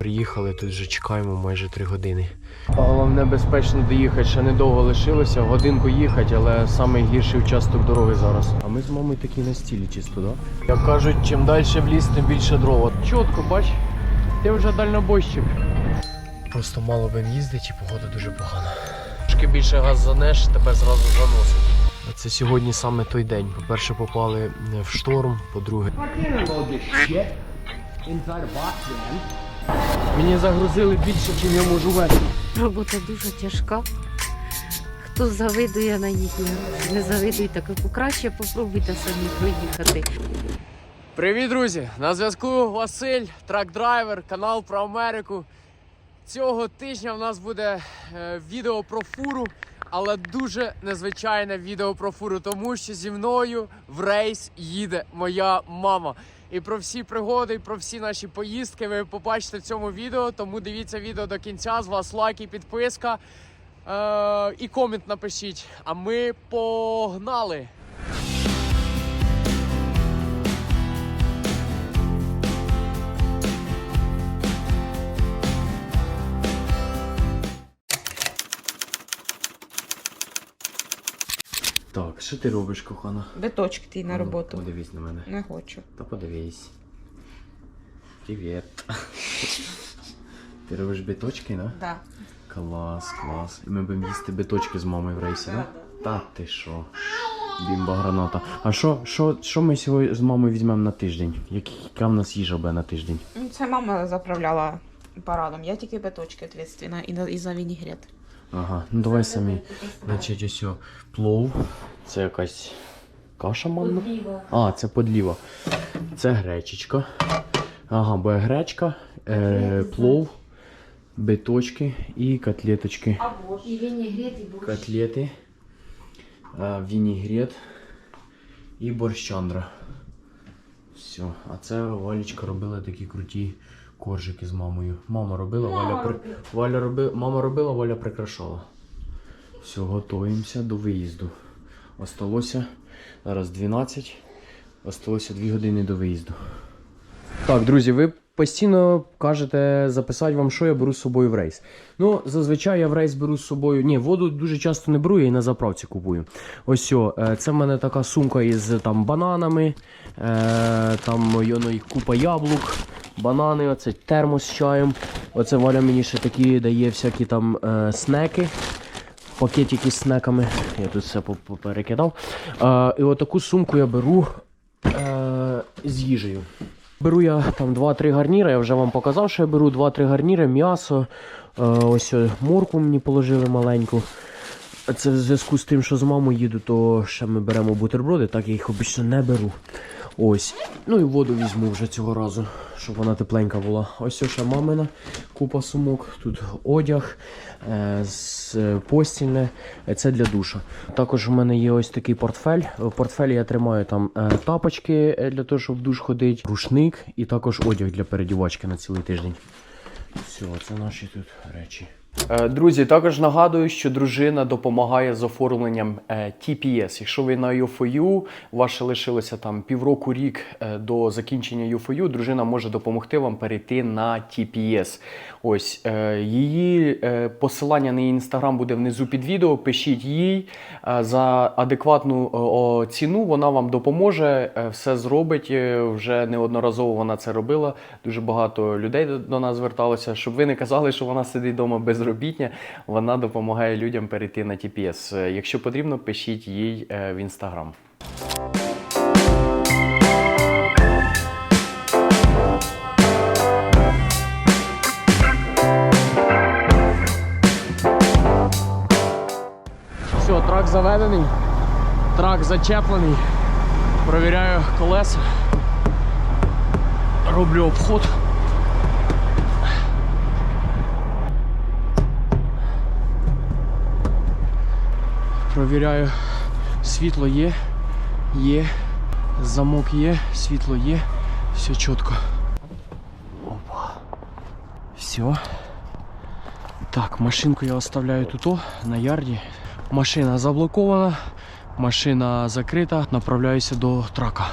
Приїхали, тут вже чекаємо майже 3 години. Головне безпечно доїхати, ще недовго лишилося, годинку їхати, але найгірший участок дороги зараз. А ми з мамою такі на стілі чисто, да? Як кажуть, чим далі в ліс, тим більше дрова. Чітко, бач, ти вже дальнобойщик. Просто мало би їздити і погода дуже погана. Трошки більше газ занеш, тебе зразу заносить. Це сьогодні саме той день. По-перше, попали в шторм, по-друге. Мені загрузили більше, ніж я можу вести. Робота дуже тяжка. Хто завидує на їхні гроші, не завидуйте, краще попробуйте самі проїхати. Привіт, друзі! На зв'язку Василь, трак-драйвер, канал про Америку. Цього тижня в нас буде е, відео про фуру, але дуже незвичайне відео про фуру, тому що зі мною в рейс їде моя мама. І про всі пригоди, і про всі наші поїздки ви побачите в цьому відео. Тому дивіться відео до кінця. З вас лайк і підписка. Е, і комент напишіть. А ми погнали! Що ти робиш, кохана? Биточки ти на роботу. Подивись на мене. Не хочу. Та подивись. Привіт. Ти робиш биточки, да? Да. Клас, клас. І ми будемо їсти биточки з мамою в рейсі, да? Та ти що? Бімба граната. А що, що, що ми сьогодні з мамою візьмемо на тиждень? Яка в нас їжа буде на тиждень? Ну, Це мама заправляла парадом. Я тільки биточки на- і за вінігрет. Ага, ну давай самі. Значить, ось о, плов. Це якась каша манна? А, це подліва. Це гречечка. Ага, буде гречка, е, плов, биточки і котлеточки. І вінігрет, і борщ. Котлети, е, вінігрет і борщандра. Все. А це Валічка робила такі круті коржики з мамою. Мама робила, Валя, при... Валя роби... Мама робила, Валя прикрашала. Все, готуємося до виїзду. Осталося зараз 12. Осталося 2 години до виїзду. Так, друзі, ви постійно кажете записати вам, що я беру з собою в рейс. Ну, зазвичай я в рейс беру з собою. Ні, воду дуже часто не беру, я і на заправці купую. Ось о, е, це в мене така сумка із там бананами, е, там йоно, купа яблук, банани, оце термос з чаєм. Оце Валя мені ще такі дає всякі там е, снеки. Пакетики з снеками. Я тут все поперекидав. Е, і отаку сумку я беру е, з їжею. Беру я там 2-3 гарніри, я вже вам показав, що я беру 2-3 гарніри, м'ясо. Е, ось е, морку мені положили маленьку. Це в зв'язку з тим, що з мамою їду, то ще ми беремо бутерброди, так я їх обично не беру. Ось. Ну і воду візьму вже цього разу, щоб вона тепленька була. Ось ще мамина купа сумок. Тут одяг, е, з е, постільне. Е, Це для душа. Також у мене є ось такий портфель. В портфелі я тримаю там е, тапочки е, для того, щоб в душ ходити, рушник і також одяг для передівачки на цілий тиждень. Все, це наші тут речі. Е, Друзі, також нагадую, що дружина допомагає з оформленням е, TPS. Якщо ви на UFOU, ваше лишилося там півроку рік е, до закінчення UFOU, дружина може допомогти вам перейти на TPS. Ось е, її е, посилання на її інстаграм буде внизу під відео. Пишіть їй е, за адекватну ціну. Вона вам допоможе, е, все зробить. Е, Вже неодноразово вона це робила. Дуже багато людей до, нас зверталося. Щоб ви не казали, що вона сидить вдома безробітня. Вона допомагає людям перейти на TPS. Якщо потрібно, пишіть їй е, в інстаграм. Все, трак заведений, трак зачеплений. Провіряю колеса. Роблю обход. Провіряю, світло є, є, замок є, світло є, все чітко. Опа. Все. Так, машинку я оставляю тут на ярді. Машина заблокована, машина закрита, направляюся до трака.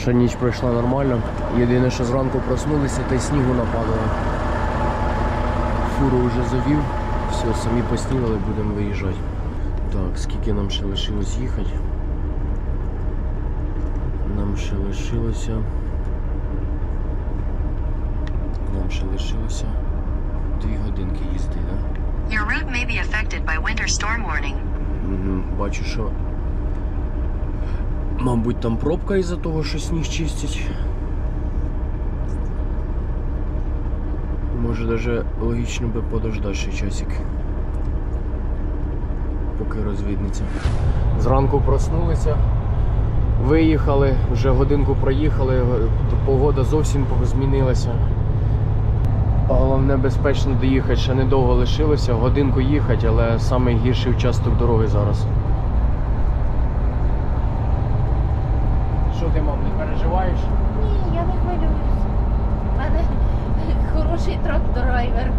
Перша ніч пройшла нормально. Єдине, що зранку проснулися, та й снігу нападало. Фуру вже завів. Все, самі поснідали, будемо виїжджати. Так, скільки нам ще лишилось їхати? Нам ще лишилося. Нам ще лишилося дві годинки їзди, так? Да? Your route may be affected by winter storm warning. Бачу, що. Мабуть, там пробка із-за того, що сніг чистять. Може даже логічно би подождати ще часик. Поки розвіднеться. Зранку проснулися, виїхали, вже годинку проїхали, погода зовсім змінилася. Головне безпечно доїхати, ще недовго лишилося, годинку їхати, але найгірший участок дороги зараз. Що ти, мам, не переживаєш? Ні, я не хвилююсь. У мене хороший трак-драйвер.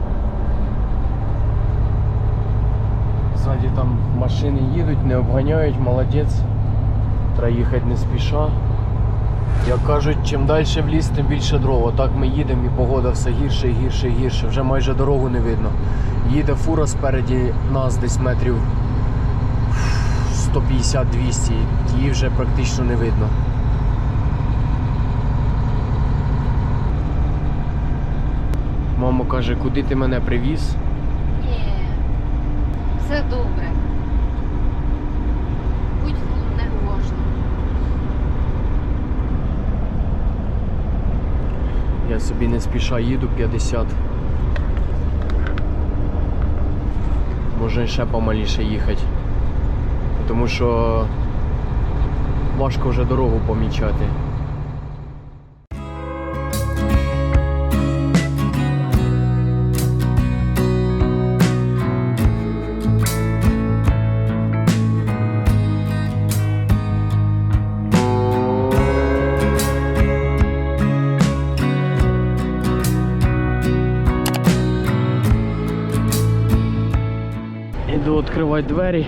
Ззаді там машини їдуть, не обганяють, молодець. Треба їхати не спіша. Як кажуть, чим далі в ліс, тим більше дров. Отак ми їдемо і погода все гірше, і гірше, і гірше. Вже майже дорогу не видно. Їде фура спереді нас десь метрів 150-200, її вже практично не видно. Мама каже, куди ти мене привіз? Ні. Все добре. Будь не можна. Я собі не спіша їду 50. Може ще помаліше їхати. Тому що важко вже дорогу помічати. Іду двері.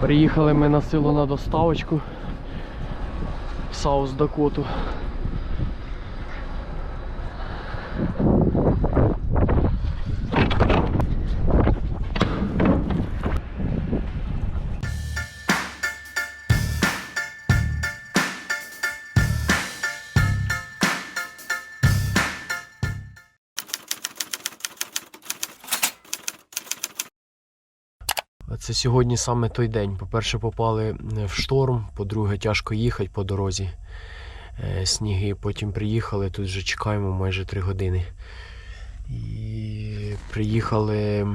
Приїхали ми на силу на доставочку в Саус Дакоту. Це сьогодні саме той день. По-перше, попали в шторм, по-друге, тяжко їхати по дорозі. Е, Сніги. Потім приїхали, тут вже чекаємо майже 3 години. І приїхали.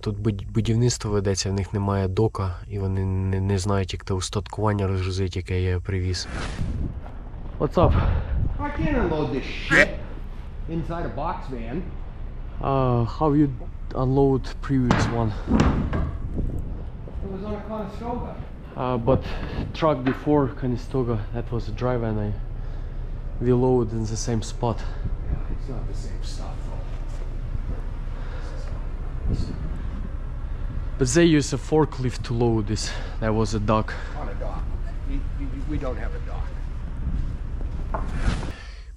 Тут будівництво ведеться, в них немає дока, і вони не, не знають, як те устаткування розгрузити, яке я привіз. What's up? I can't unload this shit inside a box van. Uh, how you unload previous one? It was on Conestoga. Uh, but truck before Conestoga, that was a drive and I we load in the same spot. Yeah, It's not the same stuff though. But they use a forklift to load this. That was a dock. On a dock. We, we, we don't have a dock.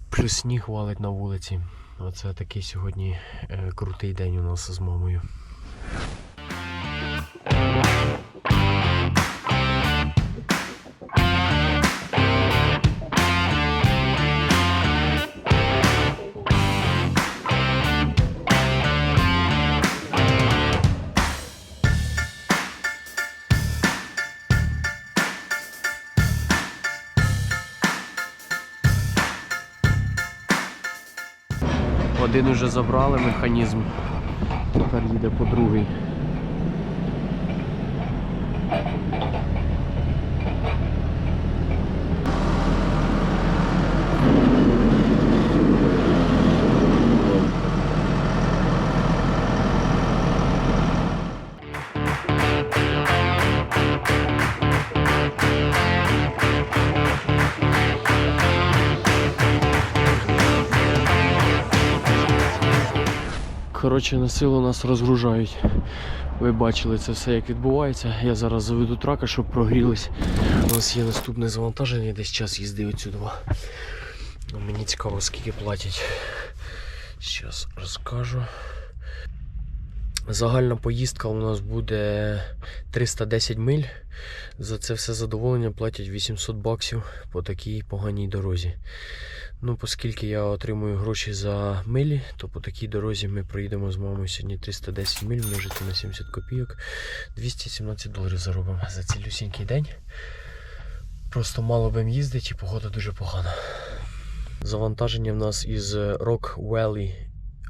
Плюс сніг валить на вулиці. Оце такий сьогодні е, крутий день у нас з мамою. Уже забрали механізм, тепер їде по другий. Коротше, на силу нас розгружають. Ви бачили це все, як відбувається. Я зараз заведу трака, щоб прогрілись. у нас є наступне завантаження, десь час їзди отсюди. Ну, Мені цікаво, скільки платять. Зараз розкажу. Загальна поїздка у нас буде 310 миль. За це все задоволення платять 800 баксів по такій поганій дорозі. Ну, оскільки я отримую гроші за милі, то по такій дорозі ми проїдемо з мамою сьогодні 310 миль, множити на 70 копійок. 217 доларів заробимо за цілюсінький день. Просто мало бим їздити і погода дуже погана. Завантаження в нас із Rock Valley,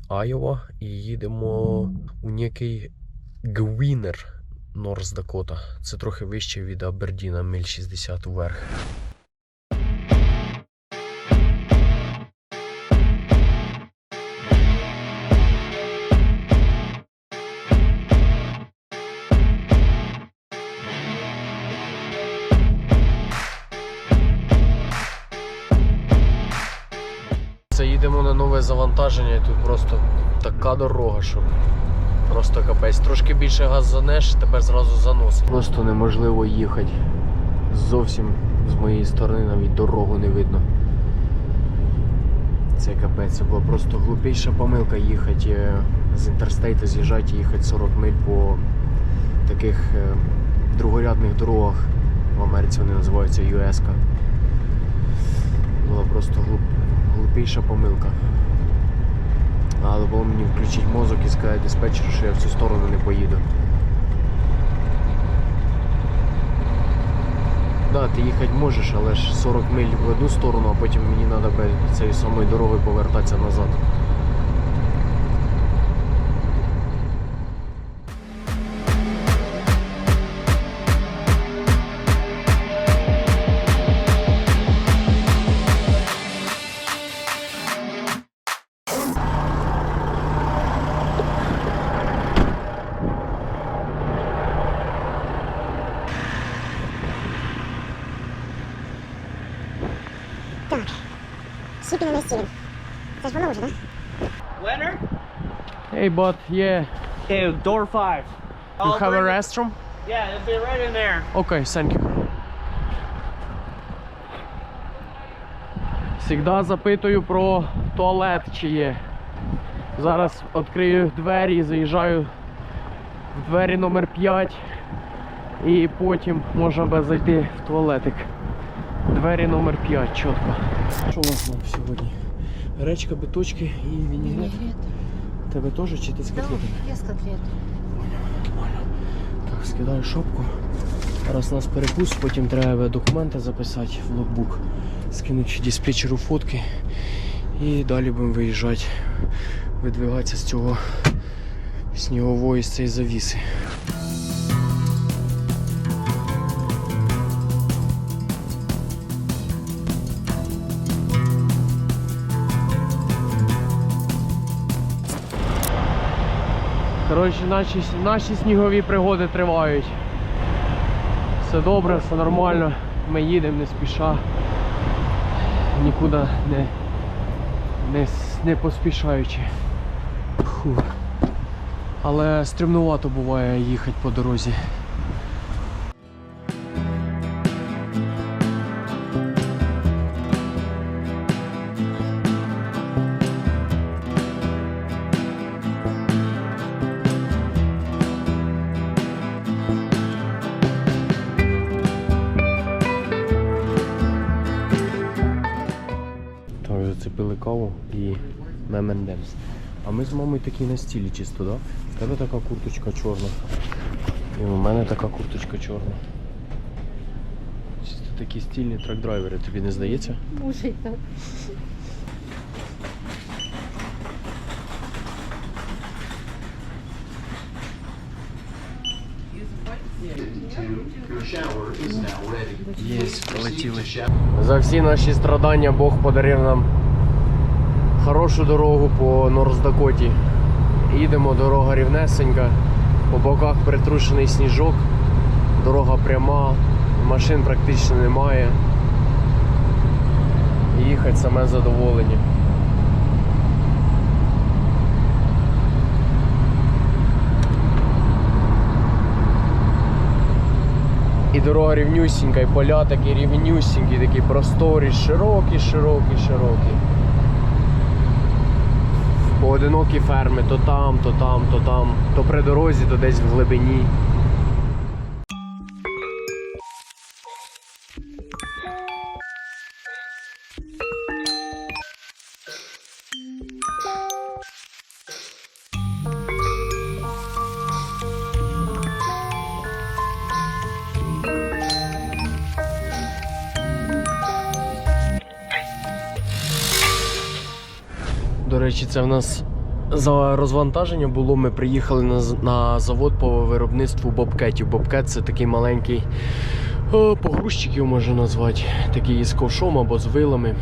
Айова, і їдемо у некий Гвінер, Норс Дакота. Це трохи вище від Абердіна, миль 60 вверх. Нове завантаження, і тут просто така дорога, що просто капець. Трошки більше газ занеш, тепер зразу заносить. Просто неможливо їхати. Зовсім з моєї сторони навіть дорогу не видно. Це капець, це була просто глупіша помилка їхати е, з інтерстейта, з'їжджати і їхати 40 миль по таких е, другорядних дорогах. В Америці вони називаються US. -ка. Була просто глуп, глупіша помилка. Треба було мені включити мозок і сказати диспетчеру, що я в цю сторону не поїду. Да, ти їхати можеш, але ж 40 миль в одну сторону, а потім мені треба цією самою дорогою повертатися назад. Leonard? Hey, but yeah, Okay, door five. you have a restroom? Yeah, it'll be right in there. Окей, thank you. Всегда запитую про туалет, чи є. Зараз відкрию двері і заїжджаю в двері номер 5 і потім можна буде зайти в туалетик. Двері номер 5, чітко. Що у нас нам сьогодні? Гречка, биточки і вінігрет. Тебе теж чи ти з котлетами? Я з котлет. Так, скидаю шопку. Зараз у нас перекус, потім треба документи записати в логбук, скинути диспетчеру фотки і далі будемо виїжджати, видвигатися з цього снігової з цієї завіси. Коротше, наші, наші снігові пригоди тривають. Все добре, все нормально. Ми їдемо не спіша. Нікуди не, не, не поспішаючи. Фу. Але стрімнувато буває їхати по дорозі. Мемендемс. А ми з мамою такі на стілі чисто, да? В тебе така курточка чорна. І у мене така курточка чорна. Чисто такі стільні трак-драйвери, тобі не здається? Може й так. Є, полетіли. За всі наші страдання Бог подарив нам хорошу дорогу по Норздакоті. Їдемо, дорога рівнесенька, по боках притрушений сніжок, дорога пряма, машин практично немає. Їхати саме задоволення. І дорога рівнюсінька, і поля такі рівнюсінькі, такі просторі, широкі, широкі, широкі. Поодинокі ферми, то там, то там, то там, то при дорозі, то десь в глибині. Це в нас за розвантаження було. Ми приїхали на, на завод по виробництву бобкетів. Бобкет це такий маленький о, погрузчик його можна назвати. Такий з ковшом або з вилами.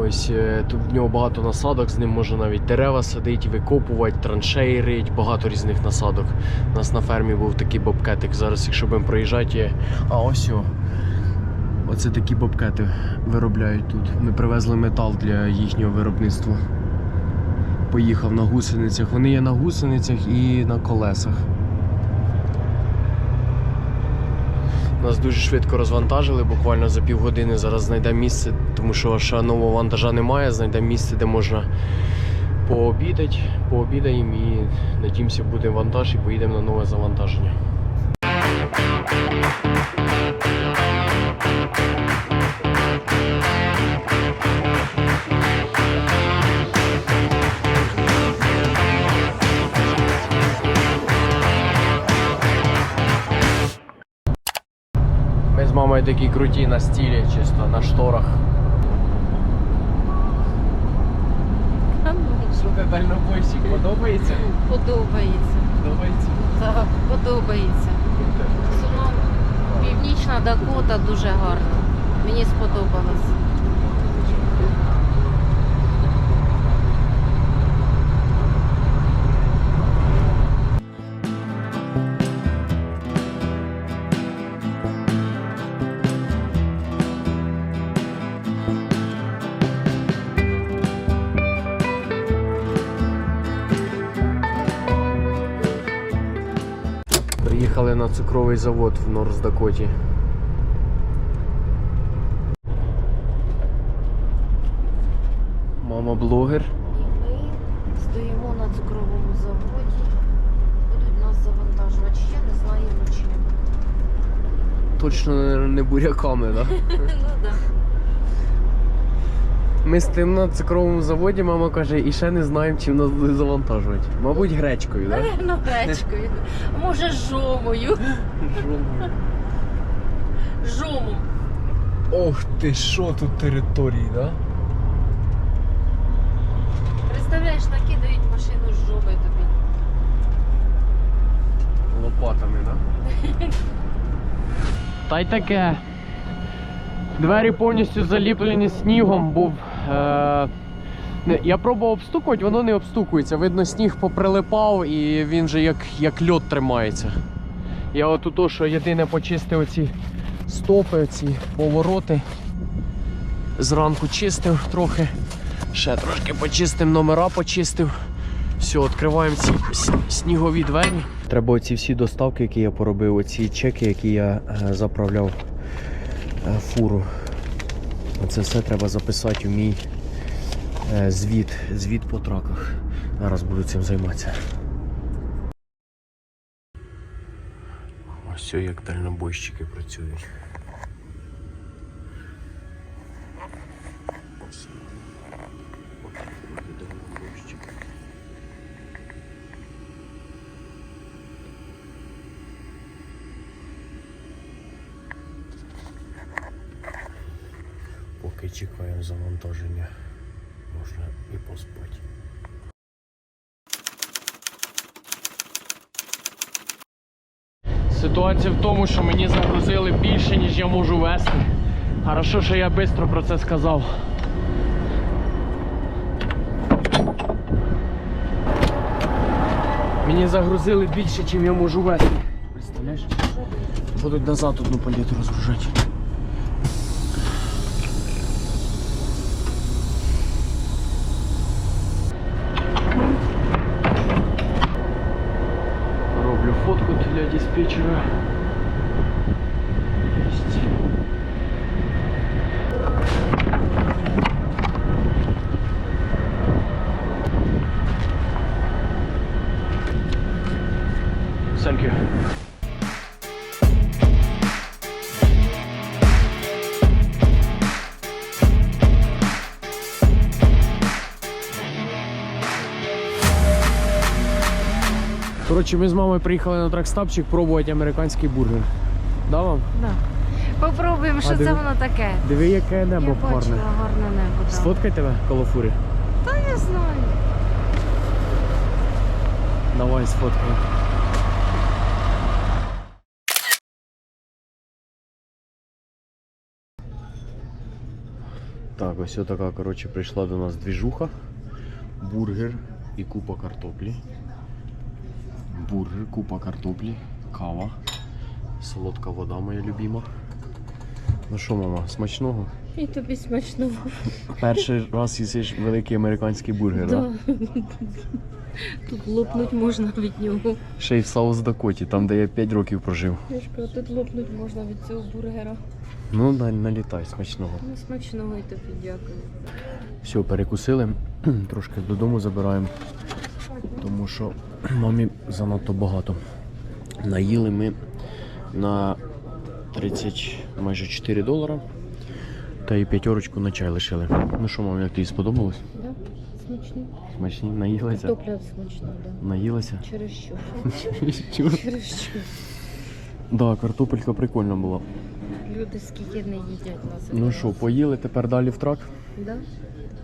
Ось е, тут в нього багато насадок, з ним можна навіть дерева садити, викопувати, траншеї рить, багато різних насадок. У нас на фермі був такий бобкетик. Зараз, якщо будемо проїжджати, а ось о. Оце такі бобкети виробляють тут. Ми привезли метал для їхнього виробництва. Поїхав на гусеницях. Вони є на гусеницях і на колесах. Нас дуже швидко розвантажили, буквально за півгодини зараз знайдемо місце, тому що ще нового вантажа немає, знайдемо місце, де можна пообідати, пообідаємо і надіємося буде вантаж і поїдемо на нове завантаження. Мамою такі круті на стілі, чисто на шторах. Сука, Що дальнобойщик? Подобається? Подобається. Подобається. Так, подобається. Північна Дакота дуже гарна. Мені сподобалось. Приїхали на цукровий завод в Норс-Дакоті. Мама блогер. І ми стоїмо на цукровому заводі. Будуть нас завантажувати. Ще не знаємо чим. Точно наверно, не буряками, так? ну так. Ми стоїмо на цукровому заводі, мама каже, і ще не знаємо, чим нас буде завантажувати. Мабуть, гречкою, так? Наверно, гречкою. Може жомою. Жомом. Ох ти, що тут території, так? Представляєш, накидають машину з жомою тобі. Лопатами, так? Та й таке. Двері повністю заліплені снігом, був. Е... Я пробував обстукувати, воно не обстукується. Видно, сніг поприлипав і він вже як, як льод тримається. Я от то, що єдине почистив оці стопи, ці повороти. Зранку чистив трохи. Ще трошки почистив, номера почистив. Все, відкриваємо ці снігові двері. Треба оці всі доставки, які я поробив, оці чеки, які я е, заправляв е, фуру. Це все треба записати у мій е, звіт, звіт по траках. Зараз буду цим займатися. Ось як дальнобойщики працюють. Поки чекаємо завантаження, можна і поспати. Ситуація в тому, що мені загрузили більше, ніж я можу вести. Хорошо, що я швидко про це сказав. Мені загрузили більше, ніж я можу вести. Представляєш? Будуть назад одну паліту розгружати. Роблю Коротше, ми з мамою приїхали на тракстапчик пробувати американський бургер. Да вам? Да. Попробуємо, що А, це воно таке. Диви, яке небо Я бачила гарне небо. Да. Сфоткай тебе коло фури. Та я знаю. Давай сфоткай. Так, ось така, коротше, прийшла до нас двіжуха. Бургер і купа картоплі. Бургер, купа картоплі, кава, солодка вода моя любима. Ну що, мама, смачного? І тобі смачного. Перший раз їсиш великий американський бургер, да? Тут лопнуть можна від нього. Ще й в Саус Дакоті, там де я 5 років прожив. Я ж кажу, тут лопнуть можна від цього бургера. Ну, на- налітай смачного. Ну, смачного і тобі дякую. Все, перекусили, трошки додому забираємо, тому що мамі занадто багато. Наїли ми на 30, майже 4 долара. Та і п'ятерочку на чай лишили. Ну що, мам, як тобі сподобалось? Да? Смачно. Смачні? Наїлася? Топля смачно, да. Наїлася? Через що? Через що? Да, картопелька прикольна була. Люди скільки не їдять нас. Ну що, поїли тепер далі в трак? Да?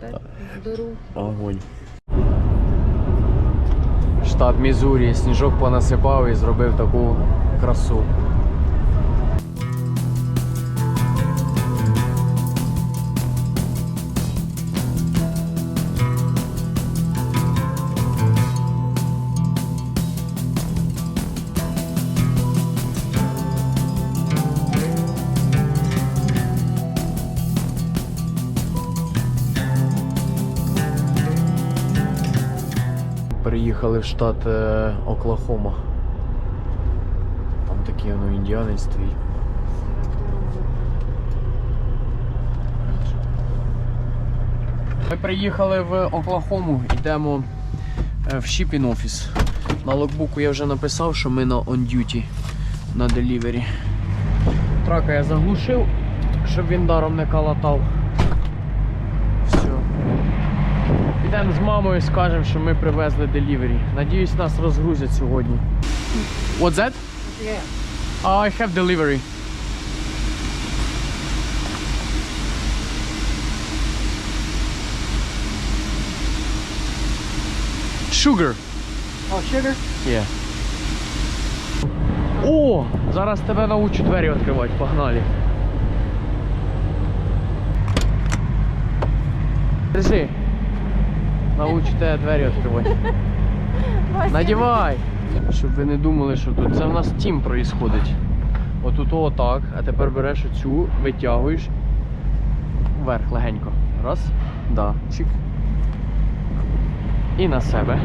Тепер в дорогу. Огонь. Штат Мізурі, сніжок понасипав і зробив таку красу. Штат е, Оклахома. Там такий ну, індіанець стоїть. Ми приїхали в Оклахому, йдемо е, в shipping офіс. На локбуку я вже написав, що ми на on duty на delivery. Трака я заглушив, щоб він даром не калатав. Все. Підемо з мамою, скажемо, що ми привезли делівері. Надіюсь, нас розгрузять сьогодні. What's that? Yeah. I have delivery. Sugar. Oh, sugar? Yeah. О! Зараз тебе научу двері відкривати. Погнали. Держи. Научу тебе двері відкривати. Надівай! Щоб ви не думали, що тут. Це в нас тім проїсходить. Отут отак, а тепер береш оцю, витягуєш вверх легенько. Раз. Да. Чик. І на себе.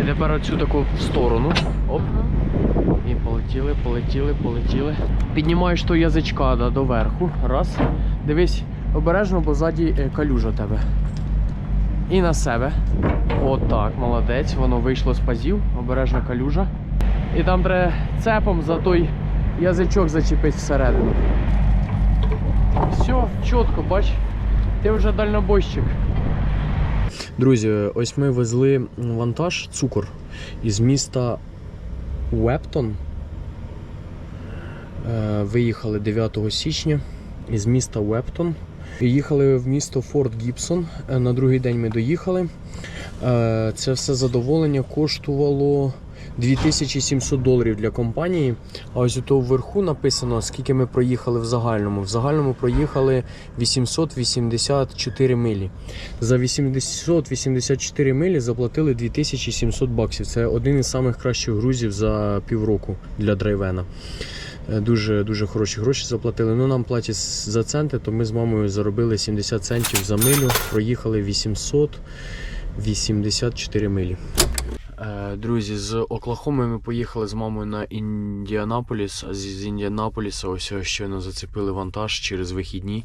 І тепер оцю таку в сторону. Оп. І полетіли, полетіли, полетіли. Піднімаєш то язичка да, доверху. Раз. Дивись, обережно, бо ззаді е, калюжа тебе. І на себе. Отак, молодець. Воно вийшло з пазів, обережно калюжа. І там треба цепом за той язичок зачепити всередину. Все, чітко, бач, ти вже дальнобойщик. Друзі, ось ми везли вантаж, цукор із міста Уептон. Е, Виїхали 9 січня із міста Уептон. Їхали в місто Форт Гібсон. Е, На другий день ми доїхали. Е, Це все задоволення коштувало 2700 доларів для компанії. А ось тут вверху написано, скільки ми проїхали в загальному. В загальному проїхали 884 милі. За 884 милі заплатили 2700 баксів. Це один із самих кращих грузів за півроку для драйвена. Е, Дуже дуже хороші гроші заплатили. Ну нам платять за центи, то ми з мамою заробили 70 центів за милю. Проїхали 884 милі. Е, Друзі, з Оклахоми ми поїхали з мамою на Індіанаполіс. А з Індіанаполіса ось щойно зацепили вантаж через вихідні.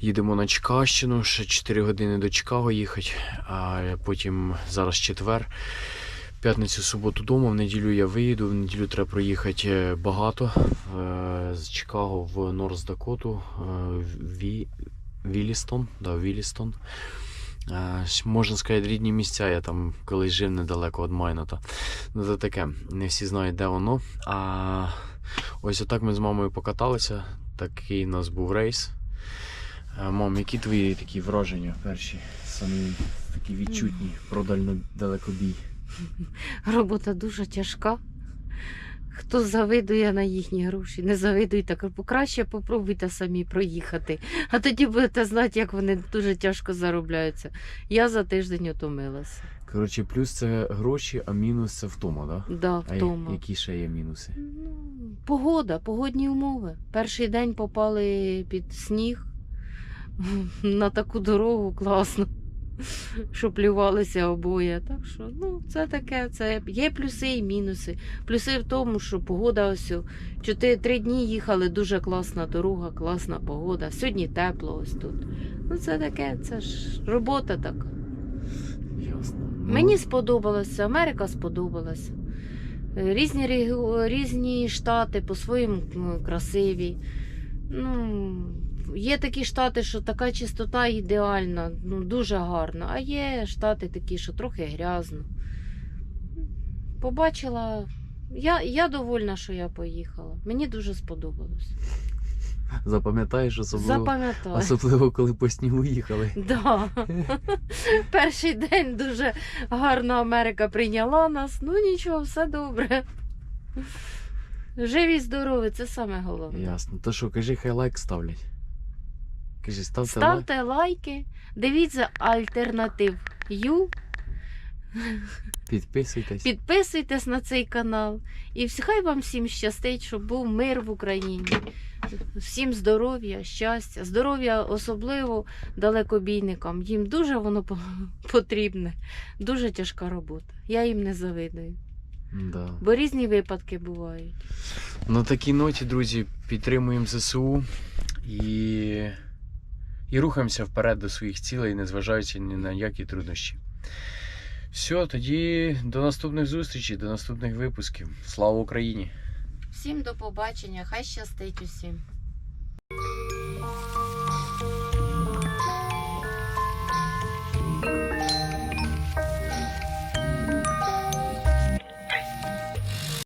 Їдемо на Чикагщину, ще 4 години до Чикаго їхати, а потім зараз четвер. П'ятницю, суботу вдома, в неділю я виїду, в неділю треба проїхати е, багато е, з Чикаго в Норс Дакоту, е, Ві... Вілістон. Да, Вілістон. Можна сказати, рідні місця. Я там колись жив недалеко від Майнота. Ну, це таке. Не всі знають, де воно. А ось отак ми з мамою покаталися. Такий у нас був рейс. Мам, які твої такі враження перші, самі такі відчутні про далекобій? Робота дуже тяжка. Хто завидує на їхні гроші, не завидуйте, краще попробуйте самі проїхати. А тоді будете знати, як вони дуже тяжко заробляються. Я за тиждень утомилася. Коротше, плюс це гроші, а мінус це втома, так? Да? Да, А які ще є мінуси? Ну, погода, погодні умови. Перший день попали під сніг на таку дорогу класно, що плювалися обоє. Так що, ну, це таке, це є плюси і мінуси. Плюси в тому, що погода ось чотири три дні їхали, дуже класна дорога, класна погода. Сьогодні тепло ось тут. Ну, це таке, це ж робота така. Ясно. Ну, Мені сподобалося, Америка сподобалася. Е, Різні, різні штати по-своєму красиві. Ну, є такі штати, що така чистота ідеальна, ну, дуже гарна, а є штати такі, що трохи грязно. Побачила. Я, я довольна, що я поїхала. Мені дуже сподобалось. Запам'ятаєш особливо, Запам'ятаю. особливо коли по снігу їхали. Да. Перший день дуже гарно Америка прийняла нас. Ну нічого, все добре. Живі, здорові, це саме головне. Ясно. То що, кажи, хай лайк ставлять. Кажи, ставте. Ставте лайки, дивіться альтернатив Ю, Підписуйтесь. підписуйтесь на цей канал. І хай вам всім щастить, щоб був мир в Україні. Всім здоров'я, щастя, здоров'я особливо далекобійникам. Їм дуже воно потрібне, дуже тяжка робота. Я їм не завидую, Да. бо різні випадки бувають. На такій ноті, друзі, підтримуємо ЗСУ і, і рухаємося вперед до своїх цілей, незважаючи ні на які труднощі. Все, тоді до наступних зустрічей, до наступних випусків. Слава Україні! Всім до побачення, хай щастить усім.